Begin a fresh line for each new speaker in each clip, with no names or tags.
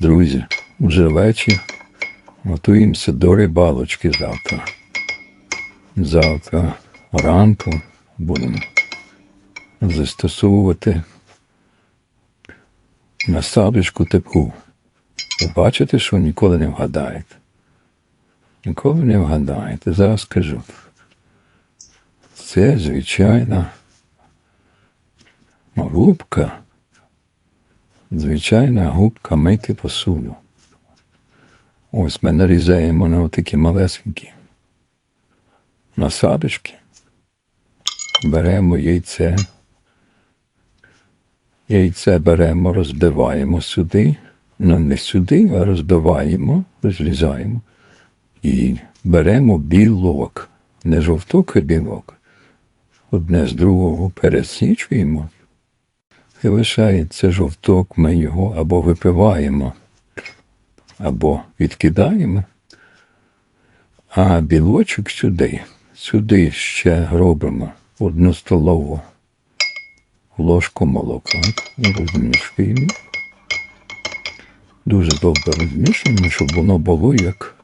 Друзі, вже вечір. Готуємося до рибалочки завтра. Завтра ранку будемо застосовувати насадочку таку. Ви бачите, що ніколи не вгадаєте. Ніколи не вгадаєте. Зараз скажу. Це звичайна губка. Звичайна губка мити посуду. Ось ми нарізаємо на такі малесенькі насадочки. Беремо яйце. Яйце беремо, розбиваємо сюди. Ну, не сюди, а розбиваємо, розрізаємо. І беремо білок. Не жовток, а білок. Одне з другого пересічуємо. І лишається жовток, ми його або випиваємо, або відкидаємо. А білочок сюди, сюди ще робимо одну столову ложку молока. Розмішуємо. Дуже добре розмішуємо, щоб воно було як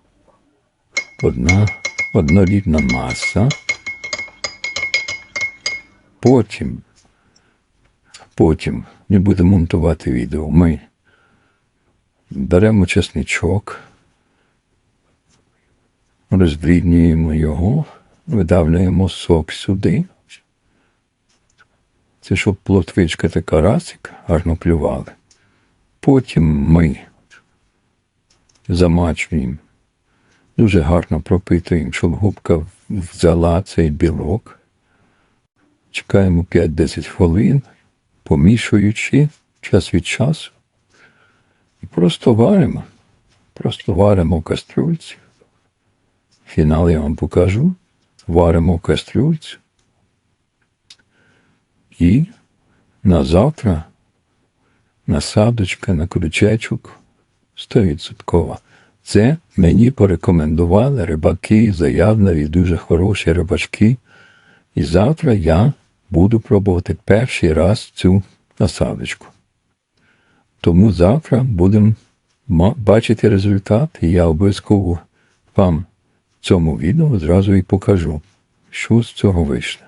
одна однорідна маса. Потім, потім не будемо монтувати відео. Ми беремо чесничок, роздрібнюємо його, видавлюємо сок сюди. Це щоб плотвичка та карасик гарно плювали. Потім ми замачуємо, дуже гарно пропитуємо, щоб губка взяла цей білок. Чекаємо 5-10 хвилин, помішуючи час від часу. І просто варимо. Просто варимо в кастрюльці. Фінал я вам покажу. Варимо в кастрюльці. І на завтра насадочка на крючечок 100%. Це мені порекомендували рибаки, заявливі, дуже хороші рибачки. І завтра я буду пробувати перший раз цю насадочку. Тому завтра будемо бачити результат, і я обов'язково вам в цьому відео зразу і покажу, що з цього вийшло.